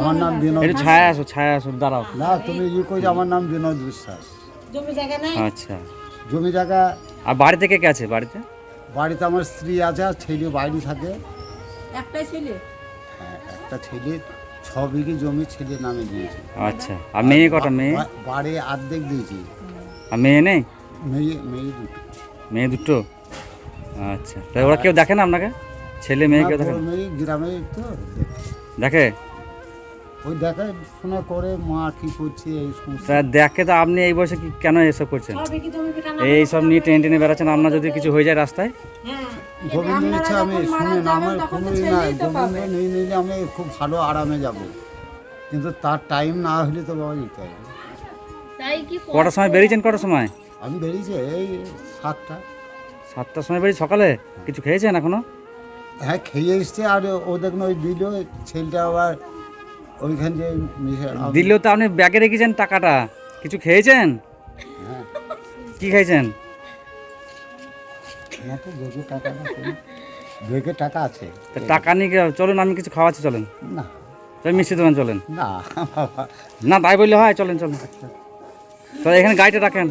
আমার নাম বিনোদ একটু ছায়া আসো ছায়া আসো দাঁড়াও। না তুমি ই কইছো আমার নাম বিনোদ বিশ্বাস। জমি জায়গা নাই? আচ্ছা। জমি জায়গা আর বাড়িতে কে কে আছে বাড়িতে? বাড়িতে আমার স্ত্রী আছে আর ছেলে বাইরে থাকে। একটাই ছেলে? হ্যাঁ, একটা ছেলে ছ বিঘি জমি ছেলে নামে দিয়েছে। আচ্ছা আর মেয়ে কটা মেয়ে? বাড়ি অর্ধেক দিয়েছি। আর মেয়ে নেই? মেয়ে মেয়ে দুটো। মেয়ে দুটো? আচ্ছা তাই ওরা কেউ দেখে না আপনাকে? ছেলে মেয়ে কেউ দেখে না? মেয়ে গ্রামে তো। দেখে? ওই দেখে শোনা করে মা কি করছে এই সমস্ত। তা দেখে তো আপনি এই বয়সে কি কেন এসব করছেন? এই সব নিয়ে টেনে টেনে বেড়াচ্ছেন আপনার যদি কিছু হয়ে যায় রাস্তায়? হ্যাঁ। গোবিন্দ ইচ্ছা আমি যখন মারা না যাবেন আমার কোনো নাই। গোবিন্দ। নেই নিলে আমি খুব ভালো আরামে যাব। কিন্তু তার টাইম না হলে তো বাবা যেতে হবে। কটার সময় বেরিয়েছেন কটার সময়? আমি বেরিয়েছি এই সাতটা। সাতটার সময় বেরিয়ে সকালে? কিছু খেয়েছেন এখনও? হ্যাঁ খেয়ে এসছে আর ও দেখুন ওই দিল ছেলেটা আবার ওইখান যে মিশে আমি- দিলেও তো আপনি ব্যাগে রেখেছেন টাকাটা। কিছু খেয়েছেন? হ্যাঁ। কি খেয়েছেন আমার তো বেগে টাকা না বেগে টাকা আছে। তা টাকা নিয়ে চলুন আমি কিছু খাওয়াচ্ছি চলেন। না। তাই মিষ্টি দোকান চলেন। না বাবা। না তাই বললে হয় চলেন চলেন। তাহলে এখানে গাড়িটা রাখেন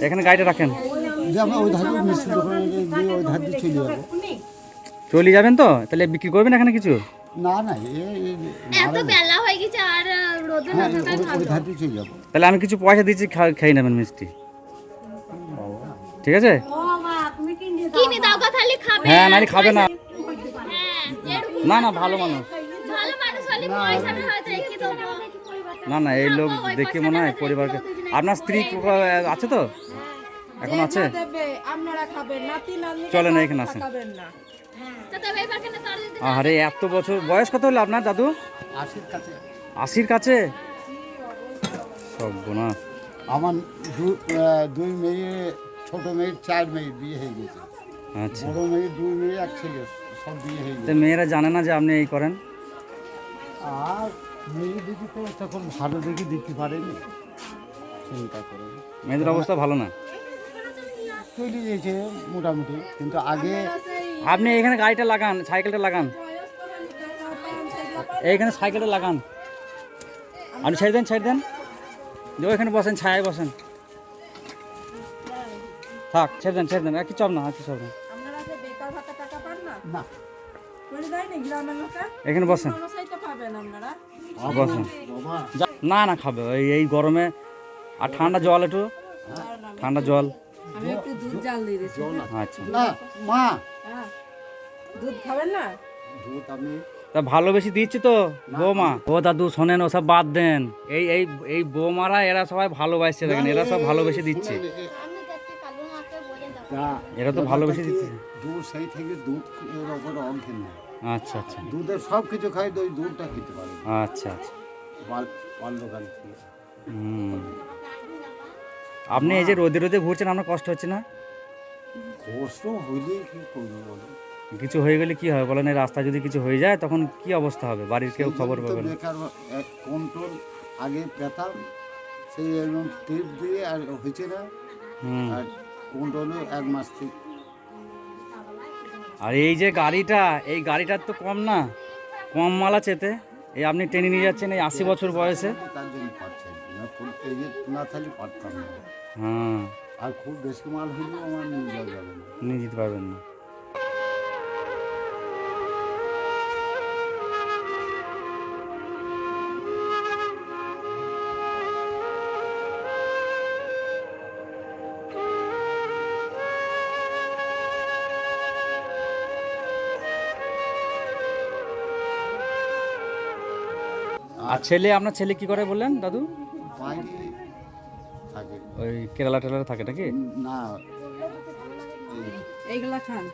এখানে গাড়িটা রাখেন। যে আমি ওই ধারে মিষ্টি দোকানে গিয়ে ওই ধার দিয়ে চলে যাব। চলে যাবেন তো? তাহলে বিক্রি করবেন এখানে কিছু? না না এ এ- এত বেলা হয়ে গেছে আর রোদে না হ্যাঁ ভালো। চলে যাব। তাহলে আমি কিছু পয়সা দিচ্ছি খা- খেয়ে নেবেন মিষ্টি। ঠিক আছে? ও মা তুমি কিনে কিনে দাও গো খালি খাবে। হ্যাঁ খাবে না। হ্যাঁ না না ভালো মানুষ। ভালো মানুষ হলে পয়সাটা হয়তো একই দেবো। না না এই লোক দেখে মনে হয় পরিবারকে আপনার স্ত্রী আছে তো? এখন আছে? দেবে আপনারা খাবেন। নাতি নাতনি চলেন এখানে আসেন। আরে এত বছর বয়স কত হলো আপনার দাদু? আশির কাছে। আশির কাছে? সব আমার দু- দুই মেয়ে ছোট মেয়ের চার মেয়ে বিয়ে হয়ে গেছে। আচ্ছা। বড় মেয়ের দুই মেয়ে এক ছেলে সব বিয়ে হয়ে গেছে। মেয়েরা জানে না যে আপনি এই করেন? আর মেয়ে দিদি তো তখন ভালো দেখে দিতে পারেনি। চিন্তা করে মেয়েদের অবস্থা ভালো না? চলে গেছে মোটামুটি। কিন্তু আগে আপনি এখানে গাড়িটা লাগান সাইকেলটা লাগান। এইখানে সাইকেলটা লাগান। আপনি ছেড়ে দেন ছেড়ে দেন। যে ওইখানে বসেন ছায়ায় বসেন। থাক ছেড়ে দেন ছেড়ে দেন। আর কিছু না আর কিছু না। আপনারা যে বেকার ভাতা টাকা পান না? না। করে দেয় না গ্রামের লোকে? এখানে বসেন। বসেন। না না খাবে। এই এই গরমে আর ঠান্ডা জল একটু। ঠান্ডা জল। আমি একটু দুধ জাল দিয়ে দিচ্ছি। আচ্ছা। মা দুধ খাবেন না? দুধ আমি তা ভালোবেসে দিচ্ছি তো বৌমা। ও দাদু শোনেন ওসব বাদ দেন। এই এই এই বৌমারা এরা সবাই ভালোবাসছে দেখেন এরা সব ভালোবেসে দিচ্ছে। এরা তো ভালোবেসে দিচ্ছে। দুধ সেই থেকে দুধ এর ওপর আচ্ছা আচ্ছা। দুধের সব কিছু খাই তো ওই দুধটা খেতে পারে। আচ্ছা আচ্ছা। বাল্যকাল হুম। আপনি এই যে রোদে রোদে ঘুরছেন আপনার কষ্ট হচ্ছে না? কষ্ট হইলে কি করব বলো? কিছু হয়ে গেলে কি হবে? বলেন এই রাস্তায় যদি কিছু হয়ে যায় তখন কি অবস্থা হবে? বাড়ির কেউ খবর পাবে না। বেকার কন্ট্রোল আগে পেতাম সেই একদম টিপ দিয়ে আর হয়েছে না। হুম। আর কন্ট্রোলে এক মাস থেকে আর এই যে গাড়িটা এই গাড়িটার তো কম না? কম মাল আছে এতে? এই আপনি টেনে নিয়ে যাচ্ছেন এই আশি বছর বয়সে? তার জন্য পারছি না। ফুল- এই যে না থাকলে পারতাম না। হ্যাঁ আর খুব বেশি মাল হলেও আমার নিয়ে যাওয়া যাবে না। নিয়ে যেতে পারবেন না। আর ছেলে আপনার ছেলে কি করে বললেন দাদু? থাকে। ওই কেরালা টেলারে থাকে নাকি? না। এই- এইগুলা খান।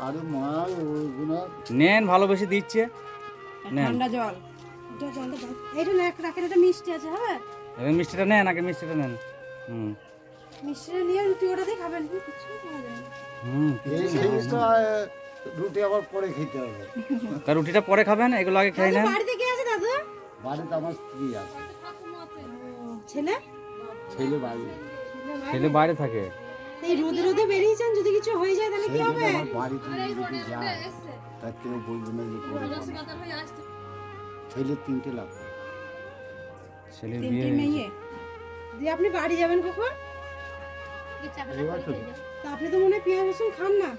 আরে মা ওইগুলো নেন ভালোবেসে দিচ্ছে। ঠান্ডা জল। এটা না রাখেন এটা মিষ্টি আছে হ্যাঁ এবার মিষ্টিটা নেন আগে মিষ্টিটা নেন। হুম। মিষ্টিটা নিয়ে রুটি ওটা দিয়ে খাবেন। কিছু। হুম এই জিনিসটা রুটি আবার পরে খেতে হবে। তা রুটিটা পরে খাবেন এগুলো আগে খেয়ে নেন। বাড়িতে কে আছে দাদু? বাড়িতে আমার স্ত্রী আছে। ছেলে? ছেলে বাইরে ছেলে বাইরে থাকে? এই রোদে রোদে বেরিয়েছেন? যদি কিছু হয়ে যায় তাহলে কি হবে? আমার বাড়িতে যদি যায় তা কেউ বলবে না যে করে। ছেলের তিনটে লাভ ছেলের বিয়ে তিনটি মেয়ে। দিয়ে আপনি বাড়ি যাবেন কখন? তো- আপনি তো মনে হয় পেঁয়াজ রসুন খান না?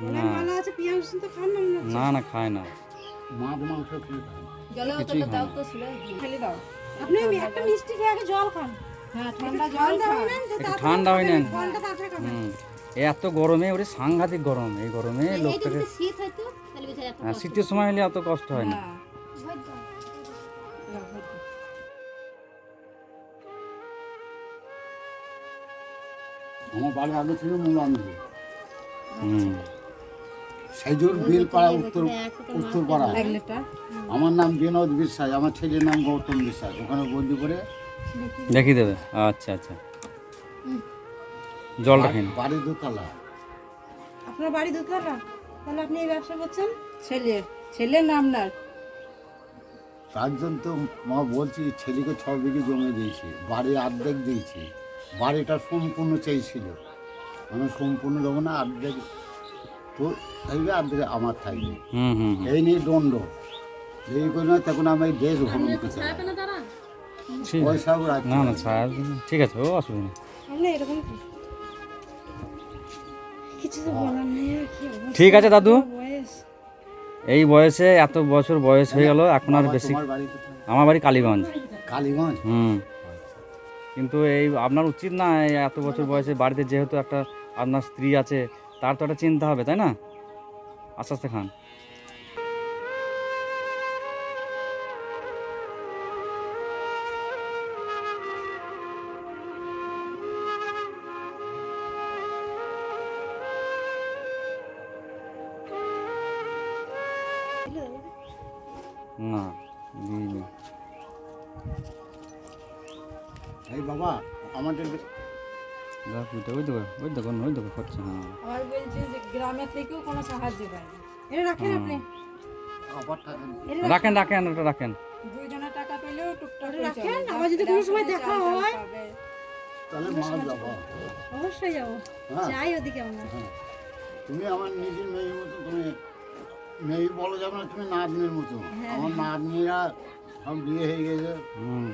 মনে না মালা আছে পেঁয়াজ রসুন তো খান না মনে হচ্ছে। না না খায় না। মাছ মাংস খেয়ে। কিছুই হয় তো শুলে খেলে দাও। আপনি একটা মিষ্টি খেয়ে আগে জল খান। হ্যাঁ ঠান্ডা। হয়ে নেন এত গরমে ওরে সাংঘাতিক গরম। এই গরমে লোকটাকে এত হ্যাঁ, শীতের সময় হলে অত কষ্ট হয় না। হ্যাঁ। আমার বাড়ি আগে ছিল মুলান্দি হুম। সেজুর বেলপাড়া উত্তর উত্তরপাড়া লিটার আমার নাম বিনোদ বিশ্বাস আমার ছেলের নাম গৌতম বিশ্বাস। ওখানে বন্দি করে দেখি দেবে। আচ্ছা আচ্ছা। জল রাখেন। বাড়ি দোতলা। আপনার বাড়ি দোতলা তাহলে আপনি এই ব্যবসা করছেন? ছেলে ছেলের নাম না। তার জন্য তো মা বলছি ছেলেকে ছ বিঘে জমি দিয়েছি বাড়ি অর্ধেক দিয়েছি। বাড়িটা সম্পূর্ণ চাইছিল। আমি সম্পূর্ণ দেবো না অর্ধেক তো থাকবে অর্ধেক আমার থাকবে হুম হুম হুম। এই নিয়ে দণ্ড এই করে তখন আমি দেশ ভ্রমণ করতে ঠিক আছে। পয়সাও রাখছি না না ছাড়। ঠিক আছে ও অসুবিধা নেই। এরকম কি? কিছু তো বলার নেই আর কি অবস্থা। ঠিক আছে দাদু। এই বয়সে এত বছর বয়স হয়ে গেল এখন আর বেশি? আমার বাড়ি কালীগঞ্জ। কালীগঞ্জ? হুম। কিন্তু এই আপনার উচিত না এই এত বছর বয়সে বাড়িতে যেহেতু একটা আপনার স্ত্রী আছে তার তো একটা চিন্তা হবে তাই না? আস্তে আস্তে খান। না এই বাবা আমাদের যাক, ওইটা ওই দেখো ওই দেখো ওই দেখো হচ্ছে। হ্যাঁ আমার বলছে যে গ্রামে থেকেও কোনো সাহায্য পায় এটা রাখেন আপনি। রাখেন। রাখেন ওটা রাখেন। দুইজনের টাকা পেলেও টুকটাক রাখেন, চলে। যদি কোনো সময় দেখা হয়। তাহলে মা যাব। অবশ্যই যাব। হ্যাঁ। যাই ওদিকে আমরা। হ্যাঁ। তুমি আমার নিজের মেয়ের মতো তুমি মেয়ে বলো যাবে না তুমি নাতনির মতো। আমার নাতনিরা সব বিয়ে হয়ে গেছে। হুম।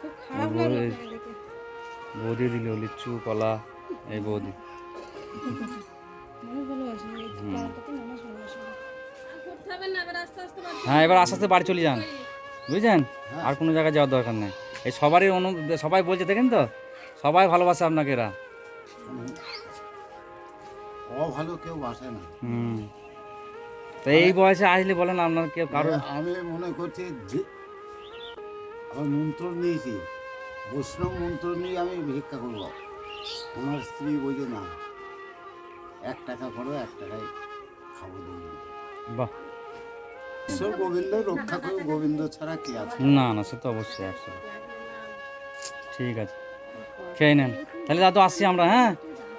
খুব খারাপ দেখে বৌদি দিল লিচু কলা এই বৌদি। হ্যাঁ এবার আস্তে আস্তে বাড়ি চলে যান। বুঝছেন? আর কোনো জায়গায় যাওয়ার দরকার নেই। এই সবারই অনু সবাই বলছে দেখেন তো? সবাই ভালোবাসে আপনাকে এরা। অভালো কেউ বাসে না। হুম। তো এই বয়সে আসলে বলেন আপনার কেউ কারও আমি মনে করছি নিয়েছি। বৈষ্ণব মন্ত্র নিয়ে আমি ভিক্ষা করব আমার স্ত্রী বলছে না এক টাকা করো এক টাকায় খাব বাহ। ঈশ্বর গোবিন্দ রক্ষা করে গোবিন্দ ছাড়া কে আছে? না না সে তো অবশ্যই একশো ঠিক আছে। খেয়ে নেন। তাহলে দাদু আসছি আমরা হ্যাঁ?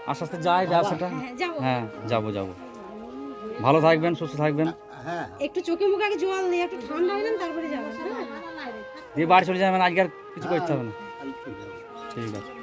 আস্তে আস্তে যাই ব্যবসাটা হ্যাঁ যাব। হ্যাঁ যাব যাব। ভালো থাকবেন সুস্থ থাকবেন। হ্যাঁ একটু চোখে মুখে আগে জল দিয়ে একটু ঠান্ডা হয়ে নেন তারপরে হ্যাঁ? দিয়ে বাড়ি চলে যাবেন আজকে আর কিছু করতে হবে না। কাল চলে যাব। ঠিক আছে